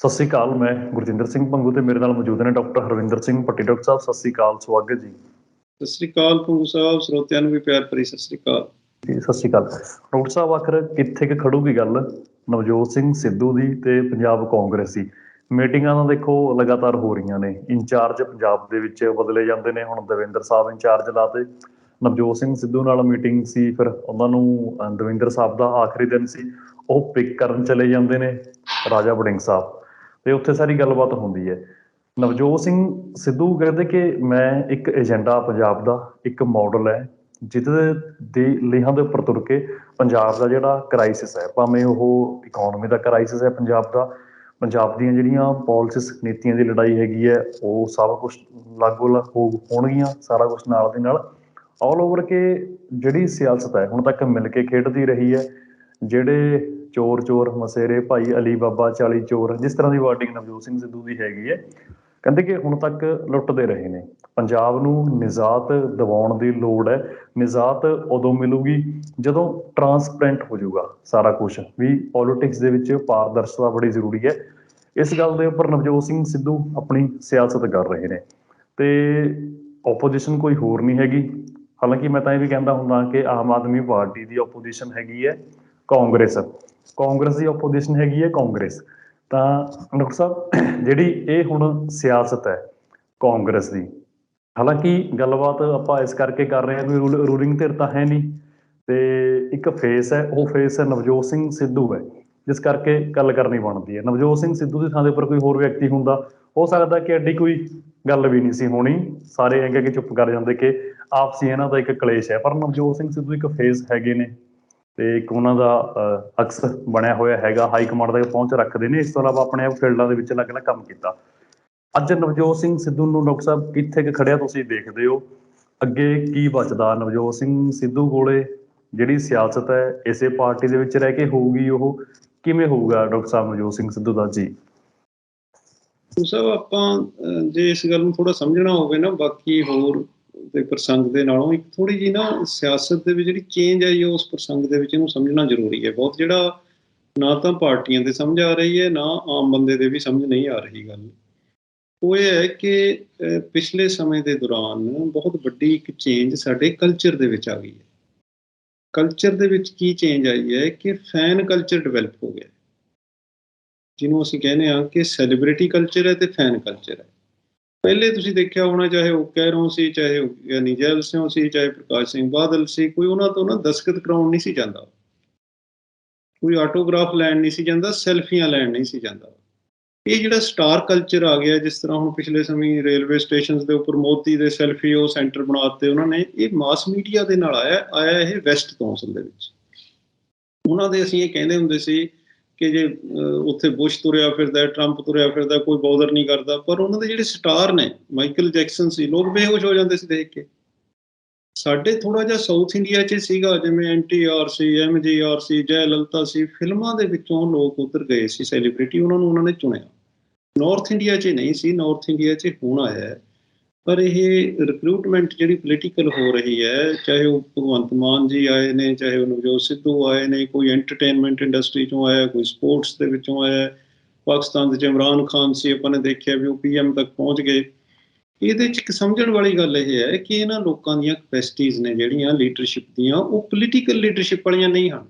ਸਤਿ ਸ੍ਰੀ ਅਕਾਲ ਮੈਂ ਗੁਰਜਿੰਦਰ ਸਿੰਘ ਭੰਗੂ ਤੇ ਮੇਰੇ ਨਾਲ ਮੌਜੂਦ ਨੇ ਡਾਕਟਰ ਹਰਵਿੰਦਰ ਸਿੰਘ ਪੱਟੀ ਡਾਕਟਰ ਸਾਹਿਬ ਸਤਿ ਸ੍ਰੀ ਅਕਾਲ ਸਵਾਗਤ ਜੀ। ਸਤਿ ਸ੍ਰੀ ਅਕਾਲ ਪੰਗੂ ਸਾਹਿਬ ਸਰੋਤਿਆਂ ਨੂੰ ਵੀ ਪਿਆਰ ਭਰੀ ਸਤਿ ਸ੍ਰੀ ਅਕਾਲ। ਜੀ ਸਤਿ ਸ੍ਰੀ ਅਕਾਲ। ਡਾਕਟਰ ਸਾਹਿਬ ਆਖਰ ਕਿੱਥੇ ਕਿ ਖੜੂਗੀ ਗੱਲ? ਨਵਜੋਤ ਸਿੰਘ ਸਿੱਧੂ ਦੀ ਤੇ ਪੰਜਾਬ ਕਾਂਗਰਸ ਦੀ। ਮੀਟਿੰਗਾਂ ਤਾਂ ਦੇਖੋ ਲਗਾਤਾਰ ਹੋ ਰਹੀਆਂ ਨੇ। ਇੰਚਾਰਜ ਪੰਜਾਬ ਦੇ ਵਿੱਚ ਬਦਲੇ ਜਾਂਦੇ ਨੇ। ਹੁਣ ਦਵਿੰਦਰ ਸਾਹਿਬ ਇੰਚਾਰਜ ਲਾਤੇ ਨਵਜੋਤ ਸਿੰਘ ਸਿੱਧੂ ਨਾਲ ਮੀਟਿੰਗ ਸੀ। ਫਿਰ ਉਹਨਾਂ ਨੂੰ ਦਵਿੰਦਰ ਸਾਹਿਬ ਦਾ ਆਖਰੀ ਦਿਨ ਸੀ। ਉਹ ਪਿਕ ਕਰਨ ਚਲੇ ਜਾਂਦੇ ਨੇ ਰਾਜਾ ਵੜਿੰਗ ਸਾਹਿਬ। ਤੇ ਉੱਥੇ ਸਾਰੀ ਗੱਲਬਾਤ ਹੁੰਦੀ ਹੈ। ਨਵਜੋਤ ਸਿੰਘ ਸਿੱਧੂ ਕਹਿੰਦੇ ਕਿ ਮੈਂ ਇੱਕ ਏਜੰਡਾ ਪੰਜਾਬ ਦਾ, ਇੱਕ ਮਾਡਲ ਹੈ, ਜਿਹਦੇ ਦੇ ਲੀਹਾਂ ਦੇ ਉੱਪਰ ਤੁਰ ਕੇ ਪੰਜਾਬ ਦਾ ਜਿਹੜਾ ਕ੍ਰਾਈਸਿਸ ਹੈ, ਭਾਵੇਂ ਉਹ ਇਕਨੋਮੀ ਦਾ ਕ੍ਰਾਈਸਿਸ ਹੈ ਪੰਜਾਬ ਦਾ, ਪੰਜਾਬ ਦੀਆਂ ਜਿਹੜੀਆਂ ਪਾਲਿਸਿਸ ਨੀਤੀਆਂ ਦੀ ਲੜਾਈ ਹੈਗੀ ਹੈ, ਉਹ ਸਭ ਕੁਝ ਲਾਗੂ ਲ- ਹੋਣਗੀਆਂ, ਸਾਰਾ ਕੁਝ ਨਾਲ ਦੀ ਨਾਲ। ਆਲ ਓਵਰ ਕੇ ਜਿਹੜੀ ਸਿਆਸਤ ਹੈ, ਹੁਣ ਤੱਕ ਮਿਲ ਕੇ ਖੇਡਦੀ ਰਹੀ ਹੈ, ਜਿਹੜੇ ਚੋਰ ਚੋਰ, ਮਸੇਰੇ, ਭਾਈ ਅਲੀ ਬਾਬਾ 40 ਚੋਰ, ਜਿਸ ਤਰ੍ਹਾਂ ਦੀ ਵਾਰਡਿੰਗ ਨਵਜੋਤ ਸਿੰਘ ਸਿੱਧੂ ਦੀ ਹੈਗੀ ਹੈ, ਕਹਿੰਦੇ ਕਿ ਹੁਣ ਤੱਕ ਲੁੱਟਦੇ ਰਹੇ ਨੇ। ਪੰਜਾਬ ਨੂੰ ਨਿਜ਼ਾਤ ਦਿਵਾਉਣ ਦੀ ਲੋੜ ਹੈ। ਨਿਜ਼ਾਤ ਉਦੋਂ ਮਿਲੂਗੀ ਜਦੋਂ ਟਰਾਂਸਪਰੈਂਟ ਹੋ ਜਾਊਗਾ ਸਾਰਾ ਕੁਝ ਵੀ ਪੋਲਿਟਿਕਸ ਦੇ ਵਿੱਚ ਪਾਰਦਰਸ਼ਤਾ ਬੜੀ ਜ਼ਰੂਰੀ ਹੈ। ਇਸ ਗੱਲ ਦੇ ਉੱਪਰ ਨਵਜੋਤ ਸਿੰਘ ਸਿੱਧੂ ਆਪਣੀ ਸਿਆਸਤ ਕਰ ਰਹੇ ਨੇ। ਤੇ ਆਪੋਜੀਸ਼ਨ ਕੋਈ ਹੋਰ ਨਹੀਂ ਹੈਗੀ। ਹਾਲਾਂਕਿ ਮੈਂ ਤਾਂ ਇਹ ਵੀ ਕਹਿੰਦਾ ਹੁੰਦਾ ਕਿ ਆਮ ਆਦਮੀ ਪਾਰਟੀ ਦੀ ਆਪੋਜੀਸ਼ਨ ਹੈਗੀ ਹੈ, ਕਾਂਗਰਸ। ਕਾਂਗਰਸ ਦੀ ਆਪੋਜੀਸ਼ਨ ਹੈਗੀ ਹੈ ਕਾਂਗਰਸ। ਤਾਂ ਡਾਕਟਰ ਸਾਹਿਬ, ਜਿਹੜੀ ਇਹ ਹੁਣ ਸਿਆਸਤ ਹੈ ਕਾਂਗਰਸ ਦੀ, ਹਾਲਾਂਕਿ ਗੱਲਬਾਤ ਆਪਾਂ ਇਸ ਕਰਕੇ ਕਰ ਰਹੇ ਹਾਂ ਕਿ ਰੂਲਿੰਗ ਧਿਰ ਤਾਂ ਹੈ ਨਹੀਂ, ਤੇ ਇੱਕ ਫੇਸ ਹੈ, ਉਹ ਫੇਸ ਹੈ ਨਵਜੋਤ ਸਿੰਘ ਸਿੱਧੂ ਹੈ, ਜਿਸ ਕਰਕੇ ਗੱਲ ਕਰਨੀ ਬਣਦੀ ਹੈ। ਨਵਜੋਤ ਸਿੰਘ ਸਿੱਧੂ ਦੀ ਥਾਂ ਦੇ ਉੱਪਰ ਕੋਈ ਹੋਰ ਵਿਅਕਤੀ ਹੁੰਦਾ, ਹੋ ਸਕਦਾ ਕਿ ਐਡੀ ਕੋਈ ਗੱਲ ਵੀ ਨਹੀਂ ਸੀ ਹੋਣੀ। ਸਾਰੇ ਐਂ ਕਿ ਚੁੱਪ ਕਰ ਜਾਂਦੇ ਕਿ ਆਪਸੀ ਇਹਨਾਂ ਦਾ ਇੱਕ ਕਲੇਸ਼ ਹੈ, ਪਰ ਨਵਜੋਤ ਸਿੰਘ ਸਿੱਧੂ ਇੱਕ ਫੇਸ ਹੈਗੇ ਨੇ। ਤੇ ਇੱਕ ਉਹਨਾਂ ਦਾ ਅਕਸ ਬਣਿਆ ਹੋਇਆ ਹੈਗਾ, ਹਾਈ ਕਮਾਂਡ ਤੱਕ ਪਹੁੰਚ ਰੱਖਦੇ ਨੇ। ਇਸ ਤੋਂ ਇਲਾਵਾ ਆਪਣੇ ਆਪ ਫੀਲਡਾਂ ਦੇ ਵਿੱਚ ਅਲੱਗ-ਅਲੱਗ ਕੰਮ ਕੀਤਾ। ਅੱਜ ਨਵਜੋਤ ਸਿੰਘ ਸਿੱਧੂ ਨੂੰ ਡਾਕਟਰ ਸਾਹਿਬ ਕਿੱਥੇ ਕਿ ਖੜਿਆ ਤੁਸੀਂ ਦੇਖਦੇ ਹੋ? ਅੱਗੇ ਕੀ ਬਚਦਾ? ਨਵਜੋਤ ਸਿੰਘ ਸਿੱਧੂ ਕੋਲੇ ਜਿਹੜੀ ਸਿਆਸਤ ਹੈ, ਇਸੇ ਪਾਰਟੀ ਦੇ ਵਿੱਚ ਰਹਿ ਕੇ ਹੋਊਗੀ ਉਹ? ਕਿਵੇਂ ਹੋਊਗਾ ਡਾਕਟਰ ਸਾਹਿਬ ਨਵਜੋਤ ਸਿੰਘ ਸਿੱਧੂ ਦਾ? ਜੀ। ਪੰਗੂ ਆਪਾਂ ਜੇ ਇਸ ਗੱਲ ਨੂੰ ਥੋੜਾ ਸਮਝਣਾ ਹੋਵੇ ਨਾ, ਬਾਕੀ ਹੋਰ ਦੇ ਪ੍ਰਸੰਗ ਦੇ ਨਾਲੋਂ ਇੱਕ ਥੋੜੀ ਜੀ ਨਾ ਸਿਆਸਤ ਦੇ ਵਿੱਚ ਜਿਹੜੀ ਚੇਂਜ ਆਈ ਹੈ ਉਸ ਪ੍ਰਸੰਗ ਦੇ ਵਿੱਚ ਇਹਨੂੰ ਸਮਝਣਾ ਜ਼ਰੂਰੀ ਹੈ। ਬਹੁਤ ਜਿਹੜਾ ਨਾ ਤਾਂ ਪਾਰਟੀਆਂ ਦੇ ਸਮਝ ਆ ਰਹੀ ਹੈ, ਨਾ ਆਮ ਬੰਦੇ ਦੇ ਵੀ ਸਮਝ ਨਹੀਂ ਆ ਰਹੀ ਗੱਲ। ਉਹ ਇਹ ਹੈ ਕਿ ਪਿਛਲੇ ਸਮੇਂ ਦੇ ਦੌਰਾਨ ਬਹੁਤ ਵੱਡੀ ਇੱਕ ਚੇਂਜ ਸਾਡੇ ਕਲਚਰ ਦੇ ਵਿੱਚ ਆ ਗਈ ਹੈ। ਕਲਚਰ ਦੇ ਵਿੱਚ ਕੀ ਚੇਂਜ ਆਈ ਹੈ ਕਿ ਫੈਨ ਕਲਚਰ ਡਿਵੈਲਪ ਹੋ ਗਿਆ। ਜਿਹਨੂੰ ਅਸੀਂ ਕਹਿੰਦੇ ਹਾਂ ਕਿ ਸੈਲੀਬ੍ਰਿਟੀ ਕਲਚਰ ਹੈ ਤੇ ਫੈਨ ਕਲਚਰ ਹੈ। ਪਹਿਲੇ ਤੁਸੀਂ ਦੇਖਿਆ ਹੋਣਾ, ਚਾਹੇ ਉਹ ਕੈਰੋਂ ਸੀ, ਚਾਹੇ ਉਹ ਗਿਆਨੀ ਜੈਲ ਸਿੰਘ ਸੀ, ਚਾਹੇ ਪ੍ਰਕਾਸ਼ ਸਿੰਘ ਬਾਦਲ ਸੀ, ਕੋਈ ਉਹਨਾਂ ਤੋਂ ਨਾ ਦਸਖਤ ਕਰਾਉਣ ਨਹੀਂ ਸੀ ਜਾਂਦਾ। ਕੋਈ ਆਟੋਗ੍ਰਾਫ ਲੈਣ ਨਹੀਂ ਸੀ ਜਾਂਦਾ, ਸੈਲਫੀਆਂ ਲੈਣ ਨਹੀਂ ਸੀ ਜਾਂਦਾ। ਇਹ ਜਿਹੜਾ ਸਟਾਰ ਕਲਚਰ ਆ ਗਿਆ, ਜਿਸ ਤਰ੍ਹਾਂ ਹੁਣ ਪਿਛਲੇ ਸਮੇਂ ਰੇਲਵੇ ਸਟੇਸ਼ਨਸ ਦੇ ਉੱਪਰ ਮੋਦੀ ਦੇ ਸੈਲਫੀ ਉਹ ਸੈਂਟਰ ਬਣਾਤੇ ਉਹਨਾਂ ਨੇ, ਇਹ ਮਾਸ ਮੀਡੀਆ ਦੇ ਨਾਲ ਆਇਆ ਆਇਆ ਇਹ ਵੈਸਟ ਕੌਂਸਲ ਦੇ ਵਿੱਚ। ਉਹਨਾਂ ਦੇ ਅਸੀਂ ਇਹ ਕਹਿੰਦੇ ਹੁੰਦੇ ਸੀ ਕਿ ਜੇ ਉੱਥੇ ਬੁਸ਼ ਤੁਰਿਆ ਫਿਰਦਾ, ਟਰੰਪ ਤੁਰਿਆ ਫਿਰਦਾ, ਕੋਈ ਬੌਦਰ ਨਹੀਂ ਕਰਦਾ, ਪਰ ਉਹਨਾਂ ਦੇ ਜਿਹੜੇ ਸਟਾਰ ਨੇ, ਮਾਈਕਲ ਜੈਕਸਨ ਸੀ, ਲੋਕ ਬੇਹੋਸ਼ ਹੋ ਜਾਂਦੇ ਸੀ ਦੇਖ ਕੇ। ਸਾਡੇ ਥੋੜਾ ਜਿਹਾ ਸਾਊਥ ਇੰਡੀਆ 'ਚ ਸੀਗਾ, ਜਿਵੇਂ ਐਨਟੀਆਰ ਸੀ ਐਮਜੀਆਰ ਸੀ, ਜੈ ਲਲਿਤਾ ਸੀ, ਫਿਲਮਾਂ ਦੇ ਵਿੱਚੋਂ ਲੋਕ ਉਧਰ ਗਏ ਸੀ, ਸੈਲੀਬ੍ਰਿਟੀ ਉਹਨਾਂ ਨੂੰ ਉਹਨਾਂ ਨੇ ਚੁਣਿਆ। ਨਾਰਥ ਇੰਡੀਆ 'ਚ ਨਹੀਂ ਸੀ, ਨਾਰਥ ਇੰਡੀਆ 'ਚ ਹੁਣ ਆਇਆ ਹੈ। ਪਰ ਇਹ ਰਿਕਰੂਟਮੈਂਟ ਜਿਹੜੀ ਪੋਲੀਟੀਕਲ ਹੋ ਰਹੀ ਹੈ, ਚਾਹੇ ਉਹ ਭਗਵੰਤ ਮਾਨ ਜੀ ਆਏ ਨੇ, ਚਾਹੇ ਉਹ ਨਵਜੋਤ ਸਿੱਧੂ ਆਏ ਨੇ, ਕੋਈ ਐਂਟਰਟੇਨਮੈਂਟ ਇੰਡਸਟਰੀ ਚੋਂ ਆਇਆ, ਕੋਈ ਸਪੋਰਟਸ ਦੇ ਵਿੱਚੋਂ ਆਇਆ, ਪਾਕਿਸਤਾਨ ਦੇ 'ਚ ਇਮਰਾਨ ਖਾਨ ਸੀ, ਆਪਾਂ ਨੇ ਦੇਖਿਆ ਵੀ ਉਹ ਪੀਐਮ ਤੱਕ ਪਹੁੰਚ ਗਏ। ਇਹਦੇ 'ਚ ਇੱਕ ਸਮਝਣ ਵਾਲੀ ਗੱਲ ਇਹ ਹੈ ਕਿ ਇਹਨਾਂ ਲੋਕਾਂ ਦੀਆਂ ਕੈਪੈਸਿਟੀਆਂ ਨੇ ਜਿਹੜੀਆਂ ਲੀਡਰਸ਼ਿਪ ਦੀਆਂ, ਉਹ ਪੋਲੀਟੀਕਲ ਲੀਡਰਸ਼ਿਪ ਵਾਲੀਆਂ ਨਹੀਂ ਹਨ।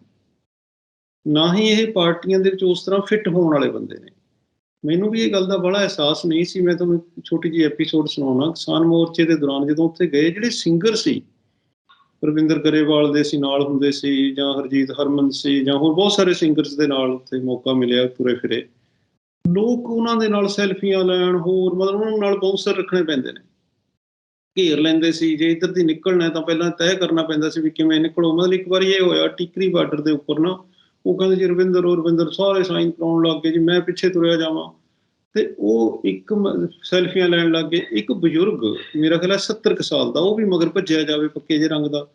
ਨਾ ਹੀ ਇਹ ਪਾਰਟੀਆਂ ਦੇ ਵਿੱਚ ਉਸ ਤਰ੍ਹਾਂ ਫਿੱਟ ਹੋਣ ਵਾਲੇ ਬੰਦੇ ਨੇ। ਮੈਨੂੰ ਵੀ ਇਹ ਗੱਲ ਦਾ ਬੜਾ ਅਹਿਸਾਸ ਨਹੀਂ ਸੀ, ਮੈਂ ਤੁਹਾਨੂੰ ਛੋਟੀ ਜਿਹੀ ਐਪੀਸੋਡ ਸੁਣਾਉਣਾ। ਕਿਸਾਨ ਮੋਰਚੇ ਦੇ ਦੌਰਾਨ ਜਦੋਂ ਉੱਥੇ ਗਏ, ਜਿਹੜੇ ਸਿੰਗਰ ਸੀ, ਰਵਿੰਦਰ ਗਰੇਵਾਲ ਦੇ ਸੀ, ਨਾਲ ਹੁੰਦੇ ਸੀ, ਜਾਂ ਹਰਜੀਤ ਹਰਮਨ ਸੀ, ਜਾਂ ਹੋਰ ਬਹੁਤ ਸਾਰੇ ਸਿੰਗਰਸ ਦੇ ਨਾਲ ਉੱਥੇ ਮੌਕਾ ਮਿਲਿਆ ਤੁਰੇ ਫਿਰੇ। ਲੋਕ ਉਹਨਾਂ ਦੇ ਨਾਲ ਸੈਲਫੀਆਂ ਲੈਣ, ਹੋਰ ਮਤਲਬ ਉਹਨਾਂ ਨਾਲ ਬਾਉਂਸਰ ਰੱਖਣੇ ਪੈਂਦੇ ਨੇ। ਘੇਰ ਲੈਂਦੇ ਸੀ, ਜੇ ਇੱਧਰ ਦੀ ਨਿਕਲਣਾ ਤਾਂ ਪਹਿਲਾਂ ਤੈਅ ਕਰਨਾ ਪੈਂਦਾ ਸੀ ਵੀ ਕਿਵੇਂ ਨਿਕਲੋ। ਮਤਲਬ ਇੱਕ ਵਾਰੀ ਇਹ ਹੋਇਆ, ਟਿਕਰੀ ਬਾਰਡਰ ਦੇ ਉੱਪਰ ਨਾ ਉਹ ਕਹਿੰਦੇ ਜੀ, ਰਵਿੰਦਰ ਔਰ ਰਵਿੰਦਰ, ਸਾਰੇ ਸਾਈਨ ਕਰਾਉਣ ਲੱਗ ਗਏ ਜੀ, ਮੈਂ ਪਿੱਛੇ ਤੁਰਿਆ ਜਾਵਾਂ। ਤੇ ਉਹ ਇੱਕ ਸੈਲਫੀਆਂ ਲੈਣ ਲੱਗ ਗਏ। ਇੱਕ ਬਜ਼ੁਰਗ, ਮੇਰਾ ਖਿਆਲ ਹੈ 70 ਕੁ ਸਾਲ ਦਾ, ਉਹ ਵੀ ਮਗਰ ਭੱਜਿਆ ਜਾਵੇ ਪੱਕੇ ਜਿਹੇ ਰੰਗ ਦਾ।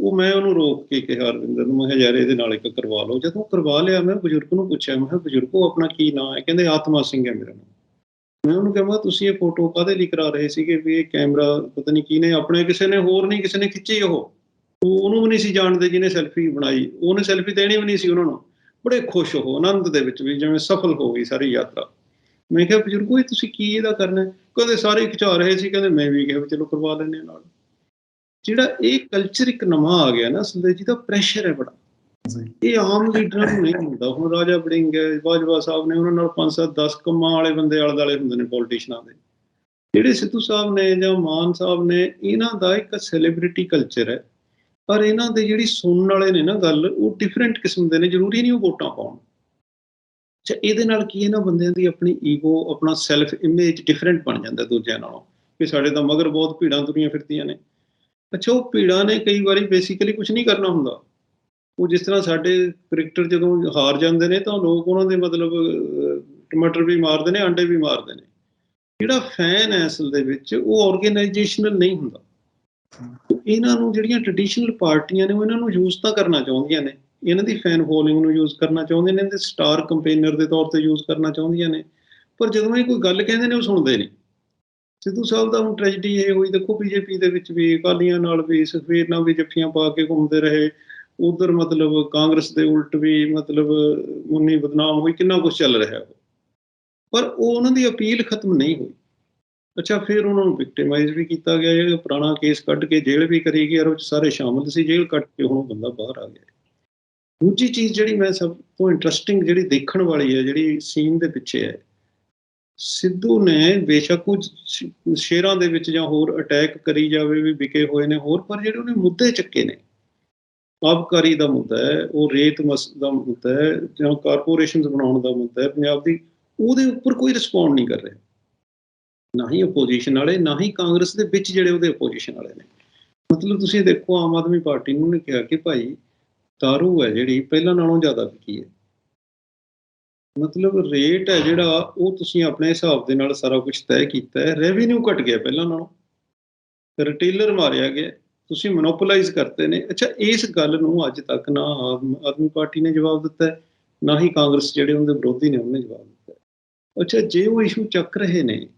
ਉਹ ਮੈਂ ਉਹਨੂੰ ਰੋਕ ਕੇ ਕਿਹਾ, ਰਵਿੰਦਰ ਨੂੰ, ਮੈਂ ਕਿਹਾ, ਯਾਰ, ਇਹਦੇ ਨਾਲ ਇੱਕ ਕਰਵਾ ਲਓ। ਜਦੋਂ ਕਰਵਾ ਲਿਆ, ਮੈਂ ਬਜ਼ੁਰਗ ਨੂੰ ਪੁੱਛਿਆ, ਮੈਂ ਕਿਹਾ, ਬਜ਼ੁਰਗੋ ਆਪਣਾ ਕੀ ਨਾਂ ਹੈ? ਕਹਿੰਦੇ, ਆਤਮਾ ਸਿੰਘ ਹੈ ਮੇਰਾ ਨਾਮ। ਮੈਂ ਉਹਨੂੰ ਕਿਹਾ, ਮੈਂ ਕਿਹਾ, ਤੁਸੀਂ ਇਹ ਫੋਟੋ ਕਾਹਦੇ ਲਈ ਕਰਾ ਰਹੇ ਸੀਗੇ ਵੀ ਇਹ ਕੈਮਰਾ ਪਤਾ ਨਹੀਂ ਕਿਹਨੇ, ਆਪਣੇ ਕਿਸੇ ਨੇ, ਹੋਰ ਨਹੀਂ ਕਿਸੇ ਨੇ ਖਿੱਚੀ ਉਹ? ਉਹ ਉਹਨੂੰ ਵੀ ਨਹੀਂ ਸੀ ਜਾਣਦੇ ਜਿਹਨੇ ਸੈਲਫੀ ਬਣਾਈ। ਉਹਨੇ ਸੈਲਫੀ ਦੇਣੀ ਵੀ ਨਹੀਂ ਸੀ ਉਹਨਾਂ ਨੂੰ। ਬੜੇ ਖੁਸ਼ ਹੋ ਆਨੰਦ ਦੇ ਵਿੱਚ ਵੀ ਜਿਵੇਂ ਸਫਲ ਹੋ ਗਈ ਸਾਰੀ ਯਾਤਰਾ। ਮੈਂ ਕਿਹਾ ਬਜ਼ੁਰਗੋ ਇਹ ਤੁਸੀਂ ਕੀ ਇਹਦਾ ਕਰਨਾ? ਕਹਿੰਦੇ ਸਾਰੇ ਖਿਚਾ ਰਹੇ ਸੀ। ਕਹਿੰਦੇ ਮੈਂ ਵੀ ਕਿਹਾ ਚਲੋ ਕਰਵਾ ਲੈਂਦੇ ਹਾਂ ਨਾਲ। ਜਿਹੜਾ ਇਹ ਕਲਚਰ ਇੱਕ ਨਵਾਂ ਆ ਗਿਆ ਨਾ ਅਸਲ ਦੇ ਜਿਹਦਾ ਪ੍ਰੈਸ਼ਰ ਹੈ ਬੜਾ। ਜੀ। ਇਹ ਆਮ ਲੀਡਰਾਂ ਨੂੰ ਨਹੀਂ ਹੁੰਦਾ। ਹੁਣ ਰਾਜਾ ਵੜਿੰਗ ਹੈ ਬਾਜਵਾ ਸਾਹਿਬ ਨੇ ਉਹਨਾਂ ਨਾਲ 5-7 10 ਕੰਮਾਂ ਵਾਲੇ ਬੰਦੇ ਆਲੇ ਦੁਆਲੇ ਹੁੰਦੇ ਨੇ ਪੋਲੀਟੀਸ਼ਨਾਂ ਦੇ। ਜਿਹੜੇ ਸਿੱਧੂ ਸਾਹਿਬ ਨੇ ਜਾਂ ਮਾਨ ਸਾਹਿਬ ਨੇ ਇਹਨਾਂ ਦਾ ਇੱਕ ਸੈਲੀਬ੍ਰਿਟੀ ਕਲਚਰ ਹੈ। ਪਰ ਇਹਨਾਂ ਦੇ ਜਿਹੜੀ ਸੁਣਨ ਵਾਲੇ ਨੇ ਨਾ ਗੱਲ, ਉਹ ਡਿਫਰੈਂਟ ਕਿਸਮ ਦੇ ਨੇ, ਜ਼ਰੂਰੀ ਨਹੀਂ ਉਹ ਵੋਟਾਂ ਪਾਉਣ। ਅੱਛਾ, ਇਹਦੇ ਨਾਲ ਕੀ ਇਹਨਾਂ ਬੰਦਿਆਂ ਦੀ ਆਪਣੀ ਈਗੋ ਆਪਣਾ ਸੈਲਫ ਇਮੇਜ ਡਿਫਰੈਂਟ ਬਣ ਜਾਂਦਾ ਦੂਜਿਆਂ ਨਾਲੋਂ। ਕਿ ਸਾਡੇ ਤਾਂ ਮਗਰ ਬਹੁਤ ਭੀੜਾਂ ਤੁਰੀਆਂ ਫਿਰਦੀਆਂ ਨੇ। ਅੱਛਾ, ਉਹ ਭੀੜਾਂ ਨੇ ਕਈ ਵਾਰੀ ਬੇਸਿਕਲੀ ਕੁਝ ਨਹੀਂ ਕਰਨਾ ਹੁੰਦਾ। ਉਹ ਜਿਸ ਤਰ੍ਹਾਂ ਸਾਡੇ ਕ੍ਰਿਕਟਰ ਜਦੋਂ ਹਾਰ ਜਾਂਦੇ ਨੇ, ਤਾਂ ਲੋਕ ਉਹਨਾਂ ਦੇ ਮਤਲਬ ਟਮਾਟਰ ਵੀ ਮਾਰਦੇ ਨੇ ਆਂਡੇ ਵੀ ਮਾਰਦੇ ਨੇ। ਜਿਹੜਾ ਫੈਨ ਹੈ ਅਸਲ ਦੇ ਵਿੱਚ, ਉਹ ਆਰਗੇਨਾਈਜੇਸ਼ਨਲ ਨਹੀਂ ਹੁੰਦਾ। ਇਹਨਾਂ ਨੂੰ ਜਿਹੜੀਆਂ ਟ੍ਰੈਡੀਸ਼ਨਲ ਪਾਰਟੀਆਂ ਨੇ ਉਹ ਇਹਨਾਂ ਨੂੰ ਯੂਜ਼ ਤਾਂ ਕਰਨਾ ਚਾਹੁੰਦੀਆਂ ਨੇ। ਇਹਨਾਂ ਦੀ ਫੈਨ ਫੋਲੋਇੰਗ ਨੂੰ ਯੂਜ਼ ਕਰਨਾ ਚਾਹੁੰਦੇ ਨੇ ਤੇ ਸਟਾਰ ਕੰਪੇਨਰ ਦੇ ਤੌਰ ਤੇ ਯੂਜ਼ ਕਰਨਾ ਚਾਹੁੰਦੀਆਂ ਨੇ। ਪਰ ਜਦੋਂ ਇਹ ਕੋਈ ਗੱਲ ਕਹਿੰਦੇ ਨੇ, ਉਹ ਸੁਣਦੇ ਨਹੀਂ। ਸਿੱਧੂ ਸਾਹਿਬ ਦਾ ਹੁਣ ਟ੍ਰੈਜਡੀ ਇਹ ਹੋਈ, ਦੇਖੋ ਬੀਜੇਪੀ ਦੇ ਵਿੱਚ ਵੀ, ਅਕਾਲੀਆਂ ਨਾਲ ਵੀ ਸੁਖਬੀਰ ਨਾਲ ਵੀ ਜੱਫੀਆਂ ਪਾ ਕੇ ਘੁੰਮਦੇ ਰਹੇ। ਉਧਰ ਮਤਲਬ ਕਾਂਗਰਸ ਦੇ ਉਲਟ ਵੀ ਮਤਲਬ ਉਨੀ ਬਦਨਾਮ ਹੋਈ, ਕਿੰਨਾ ਕੁਝ ਚੱਲ ਰਿਹਾ। ਉਹ ਪਰ ਉਹ ਉਹਨਾਂ ਦੀ ਅਪੀਲ ਖਤਮ ਨਹੀਂ ਹੋਈ। ਅੱਛਾ, ਫਿਰ ਉਹਨਾਂ ਨੂੰ ਵਿਕਟਿਮਾਈਜ਼ ਵੀ ਕੀਤਾ ਗਿਆ, ਇਹ ਪੁਰਾਣਾ ਕੇਸ ਕੱਢ ਕੇ ਜੇਲ੍ਹ ਵੀ ਕਰੀ ਗਈ, ਔਰ ਉਹ 'ਚ ਸਾਰੇ ਸ਼ਾਮਲ ਸੀ, ਜੇਲ੍ਹ ਕੱਟ ਕੇ ਹੁਣ ਉਹ ਬੰਦਾ ਬਾਹਰ ਆ ਗਿਆ। ਦੂਜੀ ਚੀਜ਼ ਜਿਹੜੀ ਮੈਂ ਸਭ ਤੋਂ ਇੰਟਰਸਟਿੰਗ ਜਿਹੜੀ ਦੇਖਣ ਵਾਲੀ ਹੈ, ਜਿਹੜੀ ਸੀਨ ਦੇ ਪਿੱਛੇ ਹੈ, ਸਿੱਧੂ ਨੇ ਬੇਸ਼ੱਕ ਕੁਝ ਸ਼ੇਰਾਂ ਦੇ ਵਿੱਚ ਜਾਂ ਹੋਰ ਅਟੈਕ ਕਰੀ ਜਾਵੇ ਵੀ ਵਿਕੇ ਹੋਏ ਨੇ ਹੋਰ, ਪਰ ਜਿਹੜੇ ਉਹਨੇ ਮੁੱਦੇ ਚੱਕੇ ਨੇ, ਆਬਕਾਰੀ ਦਾ ਮੁੱਦਾ ਹੈ, ਉਹ ਰੇਤ ਮਸ ਦਾ ਮੁੱਦਾ ਹੈ, ਜਾਂ ਕਾਰਪੋਰੇਸ਼ਨਸ ਬਣਾਉਣ ਦਾ ਮੁੱਦਾ ਹੈ, ਪੰਜਾਬ ਦੀ ਉਹਦੇ ਉੱਪਰ ਕੋਈ ਰਿਸਪੌਂਡ ਨਹੀਂ ਕਰ ਰਿਹਾ। ਨਾ ਹੀ ਆਪੋਜੀਸ਼ਨ ਵਾਲੇ, ਨਾ ਹੀ ਕਾਂਗਰਸ ਦੇ ਵਿੱਚ ਜਿਹੜੇ ਉਹਦੇ ਆਪੋਜੀਸ਼ਨ ਵਾਲੇ ਨੇ। ਮਤਲਬ ਤੁਸੀਂ ਦੇਖੋ, ਆਮ ਆਦਮੀ ਪਾਰਟੀ ਨੂੰ ਨੇ ਕਿਹਾ ਕਿ ਭਾਈ ਤਾਰੂ ਹੈ ਜਿਹੜੀ, ਪਹਿਲਾਂ ਨਾਲੋਂ ਜ਼ਿਆਦਾ ਵਿਕੀ ਹੈ। ਮਤਲਬ ਰੇਟ ਹੈ ਜਿਹੜਾ, ਉਹ ਤੁਸੀਂ ਆਪਣੇ ਹਿਸਾਬ ਦੇ ਨਾਲ ਸਾਰਾ ਕੁਝ ਤੈਅ ਕੀਤਾ ਹੈ। ਰੈਵਨਿਊ ਘਟ ਗਿਆ ਪਹਿਲਾਂ ਨਾਲੋਂ। ਰਿਟੇਲਰ ਮਾਰਿਆ ਗਿਆ। ਤੁਸੀਂ ਮੋਨੋਪੋਲਾਈਜ਼ ਕਰਤੇ ਨੇ। ਅੱਛਾ, ਇਸ ਗੱਲ ਨੂੰ ਅੱਜ ਤੱਕ ਨਾ ਆਮ ਆਦਮੀ ਪਾਰਟੀ ਨੇ ਜਵਾਬ ਦਿੱਤਾ ਹੈ, ਨਾ ਹੀ ਕਾਂਗਰਸ ਜਿਹੜੇ ਉਹਦੇ ਵਿਰੋਧੀ ਨੇ, ਉਹਨੇ ਜਵਾਬ ਦਿੱਤਾ ਅੱਛਾ, ਜੇ ਉਹ ਇਸ਼ੂ ਚੱਕ ਰਹੇ ਨੇ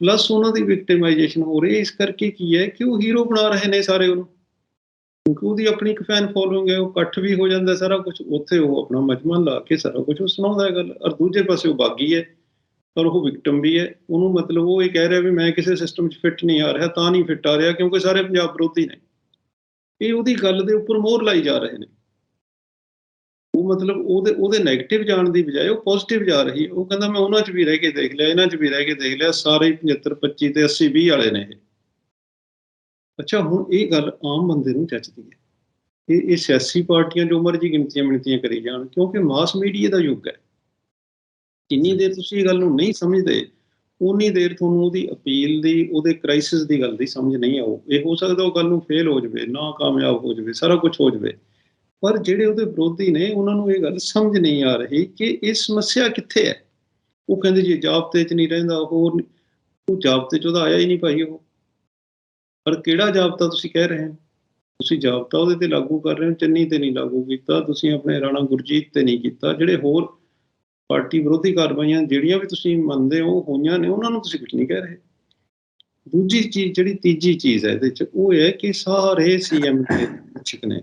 ਪਲੱਸ ਉਹਨਾਂ ਦੀ ਵਿਕਟਿਮਾਈਜੇਸ਼ਨ ਹੋ ਰਹੀ ਹੈ। ਇਸ ਕਰਕੇ ਕੀ ਹੈ ਕਿ ਉਹ ਹੀਰੋ ਬਣਾ ਰਹੇ ਨੇ ਸਾਰੇ ਉਹਨੂੰ। ਕਿਉਂਕਿ ਉਹਦੀ ਆਪਣੀ ਇੱਕ ਫੈਨ ਫੋਲੋਇੰਗ ਹੈ, ਉਹ ਇਕੱਠ ਵੀ ਹੋ ਜਾਂਦਾ ਸਾਰਾ ਕੁਝ ਉੱਥੇ ਉਹ ਆਪਣਾ ਮਜਮਾ ਲਾ ਕੇ ਸਾਰਾ ਕੁਝ ਉਹ ਸੁਣਾਉਂਦਾ ਹੈ ਗੱਲ। ਔਰ ਦੂਜੇ ਪਾਸੇ ਉਹ ਬਾਗੀ ਹੈ, ਪਰ ਉਹ ਵਿਕਟਮ ਵੀ ਹੈ। ਉਹਨੂੰ ਮਤਲਬ ਉਹ ਇਹ ਕਹਿ ਰਿਹਾ ਵੀ ਮੈਂ ਕਿਸੇ ਸਿਸਟਮ 'ਚ ਫਿੱਟ ਨਹੀਂ ਆ ਰਿਹਾ, ਤਾਂ ਨਹੀਂ ਫਿੱਟ ਆ ਰਿਹਾ, ਕਿਉਂਕਿ ਸਾਰੇ ਪੰਜਾਬ ਵਿਰੋਧੀ ਨੇ। ਇਹ ਉਹਦੀ ਗੱਲ ਦੇ ਉੱਪਰ ਮੋਹਰ ਲਾਈ ਜਾ ਰਹੇ ਨੇ। ਉਹ ਮਤਲਬ ਉਹਦੇ ਉਹਦੇ 네ਗੇਟਿਵ ਜਾਣ ਦੀ ਬਜਾਏ ਉਹ ਪੋਜ਼ਿਟਿਵ ਜਾ ਰਹੀ ਉਹ ਕਹਿੰਦਾ ਮੈਂ ਉਹਨਾਂ 'ਚ ਵੀ ਰਹਿ ਕੇ ਦੇਖ ਲਿਆ ਇਹਨਾਂ 'ਚ ਵੀ ਰਹਿ ਕੇ ਦੇਖ ਲਿਆ ਸਾਰੇ ਹੀ 75 25 ਤੇ 80 20 ਵਾਲੇ ਨੇ ਇਹ। ਅੱਛਾ ਹੁਣ ਇਹ ਗੱਲ ਆਮ ਬੰਦੇ ਨੂੰ ਜੱਚਦੀ ਹੈ। ਇਹ ਇਹ ਸਿਆਸੀ ਪਾਰਟੀਆਂ ਜੋ ਮਰਜ਼ੀ ਗਿਣਤੀਆਂ ਮਿਣਤੀਆਂ ਕਰੀ ਜਾਣ ਕਿਉਂਕਿ ਮਾਸ ਮੀਡੀਆ ਦਾ ਯੁੱਗ ਹੈ। ਜਿੰਨੀ ਦੇਰ ਤੁਸੀਂ ਇਹ ਗੱਲ ਨੂੰ ਨਹੀਂ ਸਮਝਦੇ ਉਨੀ ਦੇਰ ਤੁਹਾਨੂੰ ਉਹਦੀ ਅਪੀਲ ਦੀ ਉਹਦੇ ਕ੍ਰਾਈਸਿਸ ਦੀ ਗੱਲ ਦੀ ਸਮਝ ਨਹੀਂ ਆਊ। ਇਹ ਹੋ ਸਕਦਾ ਉਹ ਗੱਲ ਨੂੰ ਫੇਲ ਹੋ ਜਾਵੇ ਨਾ ਕਾਮਯਾਬ ਹੋ ਜਾਵੇ ਸਾਰਾ ਕੁਝ ਹੋ ਜਾਵੇ। ਪਰ ਜਿਹੜੇ ਉਹਦੇ ਵਿਰੋਧੀ ਨੇ, ਉਹਨਾਂ ਨੂੰ ਇਹ ਗੱਲ ਸਮਝ ਨਹੀਂ ਆ ਰਹੀ ਕਿ ਇਹ ਸਮੱਸਿਆ ਕਿੱਥੇ ਹੈ। ਉਹ ਕਹਿੰਦੇ ਜੀ ਜਾਬਤੇ 'ਚ ਨਹੀਂ ਰਹਿੰਦਾ ਹੋਰ ਉਹ ਜਾਬਤੇ 'ਚ ਉਹਦਾ ਆਇਆ ਹੀ ਨਹੀਂ ਭਾਈ ਉਹ। ਪਰ ਕਿਹੜਾ ਜਾਬਤਾ ਤੁਸੀਂ ਕਹਿ ਰਹੇ ਹੋ? ਤੁਸੀਂ ਜਾਬਤਾ ਉਹਦੇ ਤੇ ਲਾਗੂ ਕਰ ਰਹੇ ਹੋ, ਚੰਨੀ ਤੇ ਨਹੀਂ ਲਾਗੂ ਕੀਤਾ, ਤੁਸੀਂ ਆਪਣੇ ਰਾਣਾ ਗੁਰਜੀਤ ਤੇ ਨਹੀਂ ਕੀਤਾ। ਜਿਹੜੇ ਹੋਰ ਪਾਰਟੀ ਵਿਰੋਧੀ ਕਾਰਵਾਈਆਂ ਜਿਹੜੀਆਂ ਵੀ ਤੁਸੀਂ ਮੰਨਦੇ ਹੋ, ਹੋਈਆਂ ਨੇ, ਉਹਨਾਂ ਨੂੰ ਤੁਸੀਂ ਕੁਝ ਨਹੀਂ ਕਹਿ ਰਹੇ। ਦੂਜੀ ਚੀਜ਼, ਜਿਹੜੀ ਤੀਜੀ ਚੀਜ਼ ਹੈ ਇਹਦੇ ਚ, ਉਹ ਹੈ ਕਿ ਸਾਰੇ ਸੀਐਮ ਦੇ ਇੱਛੁਕ ਨੇ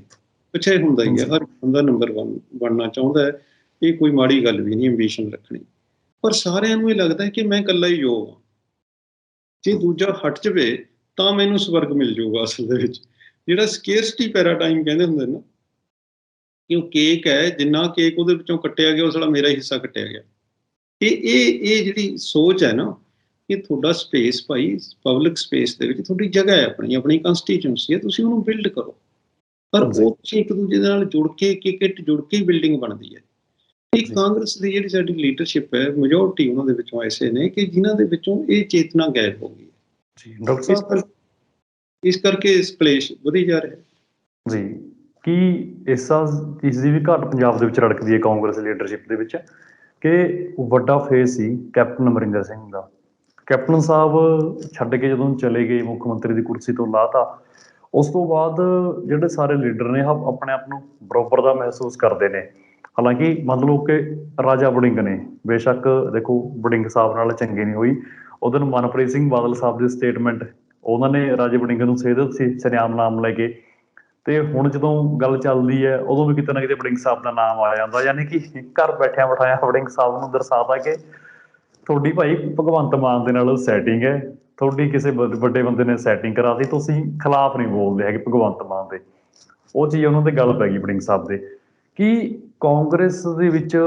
ਪਿੱਛੇ ਹੁੰਦਾ ਹੀ ਹੈ ਹਰ ਬੰਦਾ ਨੰਬਰ 1 ਬਣਨਾ ਚਾਹੁੰਦਾ ਹੈ ਇਹ ਕੋਈ ਮਾੜੀ ਗੱਲ ਵੀ ਨਹੀਂ ਐਂਬੀਸ਼ਨ ਰੱਖਣੀ। ਪਰ ਸਾਰਿਆਂ ਨੂੰ ਇਹ ਲੱਗਦਾ ਹੈ ਕਿ ਮੈਂ ਇਕੱਲਾ ਹੀ ਯੋਗ ਹਾਂ। ਜੇ ਦੂਜਾ ਹਟ ਜਾਵੇ ਤਾਂ ਮੈਨੂੰ ਸਵਰਗ ਮਿਲ ਜਾਊਗਾ ਅਸਲ ਦੇ ਵਿੱਚ। ਜਿਹੜਾ ਸਕੇਅਰਸਿਟੀ ਪੈਰਾਡਾਈਮ ਕਹਿੰਦੇ ਹੁੰਦੇ ਨੇ ਨਾ ਕਿ ਉਹ ਕੇਕ ਹੈ ਜਿੰਨਾ ਕੇਕ ਉਹਦੇ ਵਿੱਚੋਂ ਕੱਟਿਆ ਗਿਆ ਉਸ ਵਾਲਾ ਮੇਰਾ ਹਿੱਸਾ ਕੱਟਿਆ ਗਿਆ। ਇਹ ਇਹ ਇਹ ਜਿਹੜੀ ਸੋਚ ਹੈ ਨਾ ਕਿ ਤੁਹਾਡਾ ਸਪੇਸ ਭਾਈ ਪਬਲਿਕ ਸਪੇਸ ਦੇ ਵਿੱਚ ਤੁਹਾਡੀ ਜਗ੍ਹਾ ਹੈ ਆਪਣੀ ਆਪਣੀ ਕਨਸਟੀਟਿਊਂਸੀ ਹੈ ਤੁਸੀਂ ਉਹਨੂੰ ਬਿਲਡ ਕਰੋ। ਪਰ ਤੁਸੀਂ ਇੱਕ ਦੂਜੇ ਨਾਲ ਜੁੜ ਕੇ ਇੱਕ ਇੱਕ ਜੁੜ ਕੇ ਬਿਲਡਿੰਗ ਬਣਦੀ ਹੈ। ਇਹ। ਕਾਂਗਰਸ ਦੀ ਜਿਹੜੀ ਸਾਡੀ ਲੀਡਰਸ਼ਿਪ ਹੈ ਮੈਜੋਰਟੀ ਉਹਨਾਂ ਦੇ ਵਿੱਚੋਂ ਐਸੇ ਨੇ ਕਿ ਜਿਨ੍ਹਾਂ ਦੇ ਵਿੱਚੋਂ ਇਹ ਚੇਤਨਾ ਗਾਇਬ ਹੋ ਗਈ ਹੈ। ਜੀ ਡਾਕਟਰ ਇਸ ਸਾਹਿਬ ਕਰ- ਇਸ ਕਰਕੇ ਇਸ ਕਲੇਸ਼ ਵਧੀ ਜਾ ਰਿਹਾ ਜੀ ਕੀ ਇਸ ਸਾਲ ਇਸ ਦੀ ਵੀ ਘਾਟ ਪੰਜਾਬ ਦੇ ਵਿੱਚ ਰੜਕਦੀ ਹੈ ਕਾਂਗਰਸ ਲੀਡਰਸ਼ਿਪ ਦੇ ਵਿੱਚ? ਕਿ ਵੱਡਾ ਫੇਸ ਸੀ ਕੈਪਟਨ ਅਮਰਿੰਦਰ ਸਿੰਘ ਦਾ। ਕੈਪਟਨ ਸਾਹਿਬ ਛੱਡ ਕੇ ਜਦੋਂ ਚਲੇ ਗਏ ਮੁੱਖ ਮੰਤਰੀ ਦੀ ਕੁਰਸੀ ਤੋਂ ਲਾਤਾ ਉਸ ਤੋਂ ਬਾਅਦ ਜਿਹੜੇ ਸਾਰੇ ਲੀਡਰ ਨੇ ਆਪਣੇ ਆਪ ਨੂੰ ਬਰੋਬਰ ਦਾ ਮਹਿਸੂਸ ਕਰਦੇ ਨੇ। ਹਾਲਾਂਕਿ ਮੰਨ ਲਓ ਕਿ ਰਾਜਾ ਵੜਿੰਗ ਨੇ, ਬੇਸ਼ੱਕ ਦੇਖੋ ਵੜਿੰਗ ਸਾਹਿਬ ਨਾਲ ਚੰਗੀ ਨਹੀਂ ਹੋਈ। ਉਹਦਨ ਮਨਪ੍ਰੀਤ ਸਿੰਘ ਬਾਦਲ ਸਾਹਿਬ ਦੀ ਸਟੇਟਮੈਂਟ ਉਹਨਾਂ ਨੇ ਰਾਜੇ ਵੜਿੰਗ ਨੂੰ ਸੇਧ ਦਿੱਤੀ, ਸਨਿਆਮ ਨਾਮ ਲੈ ਕੇ। ਤੇ ਹੁਣ ਜਦੋਂ ਗੱਲ ਚੱਲਦੀ ਹੈ, ਉਦੋਂ ਵੀ ਕਿਤੇ ਨਾ ਕਿਤੇ ਵੜਿੰਗ ਸਾਹਿਬ ਦਾ ਨਾਮ ਆ ਜਾਂਦਾ, ਯਾਨੀ ਕਿ ਘਰ ਬੈਠਿਆਂ ਬਿਠਾਇਆ ਵੜਿੰਗ ਸਾਹਿਬ ਨੂੰ ਦਰਸਾਤਾ ਕਿ ਤੁਹਾਡੀ ਭਾਈ ਭਗਵੰਤ ਮਾਨ ਦੇ ਨਾਲ ਸੈਟਿੰਗ ਹੈ। ਤੁਹਾਡੀ ਕਿਸੇ ਵੱਡੇ ਬੰਦੇ ਨੇ ਸੈਟਿੰਗ ਕਰਾਤੀ ਤੁਸੀਂ ਖਿਲਾਫ ਨਹੀਂ ਬੋਲਦੇ ਹੈਗੇ ਭਗਵੰਤ ਮਾਨ ਦੇ। ਉਹ ਚੀਜ਼ ਉਹਨਾਂ ਤੇ ਗੱਲ ਪੈ ਗਈ ਬੜਿੰਗ ਸਾਹਿਬ ਦੇ। ਕਿ ਕਾਂਗਰਸ ਦੇ ਵਿੱਚ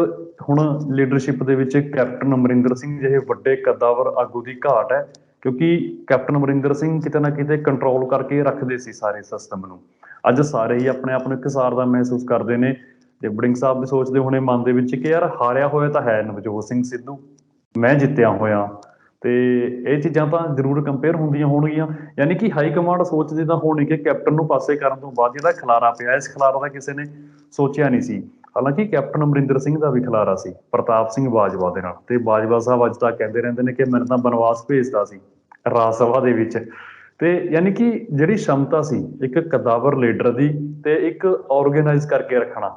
ਹੁਣ ਲੀਡਰਸ਼ਿਪ ਦੇ ਵਿੱਚ ਕੈਪਟਨ ਅਮਰਿੰਦਰ ਸਿੰਘ ਜਿਹੇ ਵੱਡੇ ਕਦਾਵਰ ਆਗੂ ਦੀ ਘਾਟ ਹੈ? ਕਿਉਂਕਿ ਕੈਪਟਨ ਅਮਰਿੰਦਰ ਸਿੰਘ ਕਿਤੇ ਨਾ ਕਿਤੇ ਕੰਟਰੋਲ ਕਰਕੇ ਰੱਖਦੇ ਸੀ ਸਾਰੇ ਸਿਸਟਮ ਨੂੰ। ਅੱਜ ਸਾਰੇ ਹੀ ਆਪਣੇ ਆਪ ਨੂੰ ਇੱਕ ਦਾ ਮਹਿਸੂਸ ਕਰਦੇ ਨੇ। ਤੇ ਬੜਿੰਗ ਸਾਹਿਬ ਵੀ ਸੋਚਦੇ ਹੋਣੇ ਮਨ ਦੇ ਵਿੱਚ ਕਿ ਯਾਰ ਹਾਰਿਆ ਹੋਇਆ ਤਾਂ ਹੈ ਨਵਜੋਤ ਸਿੰਘ ਸਿੱਧੂ। ਮੈਂ ਜਿੱਤਿਆ ਹੋਇਆ। ਤੇ ਇਹ ਚੀਜ਼ਾਂ ਤਾਂ ਜ਼ਰੂਰ ਕੰਪੇਅਰ ਹੁੰਦੀਆਂ ਹੋਣਗੀਆਂ, ਯਾਨੀ ਕਿ ਹਾਈ ਕਮਾਂਡ ਸੋਚਦੀ ਤਾਂ ਹੋਣੀ ਕਿ ਕੈਪਟਨ ਨੂੰ ਪਾਸੇ ਕਰਨ ਤੋਂ ਬਾਅਦ ਜਿਹੜਾ ਖਿਲਾਰਾ ਪਿਆ, ਇਸ ਖਿਲਾਰਾ ਦਾ ਕਿਸੇ ਨੇ ਸੋਚਿਆ ਨਹੀਂ ਸੀ। ਹਾਲਾਂਕਿ ਕੈਪਟਨ ਅਮਰਿੰਦਰ ਸਿੰਘ ਦਾ ਵੀ ਖਿਲਾਰਾ ਸੀ, ਪ੍ਰਤਾਪ ਸਿੰਘ ਬਾਜਵਾ ਦੇ ਨਾਲ। ਤੇ ਬਾਜਵਾ ਸਾਹਿਬ ਅੱਜ ਤੱਕ ਕਹਿੰਦੇ ਰਹਿੰਦੇ ਨੇ ਕਿ ਮੈਨੂੰ ਤਾਂ ਬਨਵਾਸ ਭੇਜਦਾ ਸੀ, ਰਾਜ ਸਭਾ ਦੇ ਵਿੱਚ। ਤੇ ਯਾਨੀ ਕਿ ਜਿਹੜੀ ਸ਼ਮਤਾ ਸੀ, ਇੱਕ ਕਦਾਵਰ ਲੀਡਰ ਦੀ ਤੇ ਇੱਕ ਆਰਗੇਨਾਈਜ਼ ਕਰਕੇ ਰੱਖਣਾ,